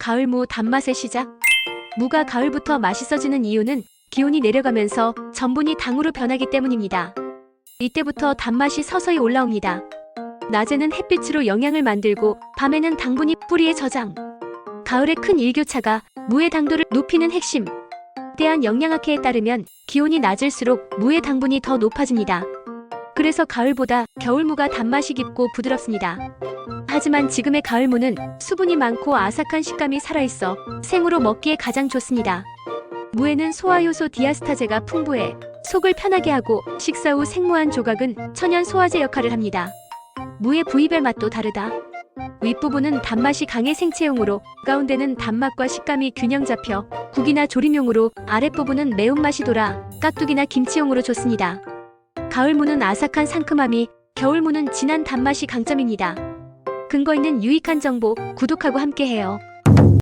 가을무 단맛의 시작. 무가 가을부터 맛있어지는 이유는 기온이 내려가면서 전분이 당으로 변하기 때문입니다. 이때부터 단맛이 서서히 올라옵니다. 낮에는 햇빛으로 영양을 만들고 밤에는 당분이 뿌리에 저장. 가을의 큰 일교차가 무의 당도를 높이는 핵심. 대한 영양학회에 따르면 기온이 낮을수록 무의 당분이 더 높아집니다. 그래서 가을보다 겨울무가 단맛이 깊고 부드럽습니다. 하지만 지금의 가을무는 수분이 많고 아삭한 식감이 살아있어 생으로 먹기에 가장 좋습니다. 무에는 소화효소 디아스타제가 풍부해 속을 편하게 하고 식사 후 생무한 조각은 천연 소화제 역할을 합니다. 무의 부위별 맛도 다르다. 윗부분은 단맛이 강해 생채용으로 가운데는 단맛과 식감이 균형 잡혀 국이나 조림용으로 아랫부분은 매운맛이 돌아 깍두기나 김치용으로 좋습니다. 가을무는 아삭한 상큼함이 겨울무는 진한 단맛이 강점입니다. 근거 있는 유익한 정보 구독하고 함께해요.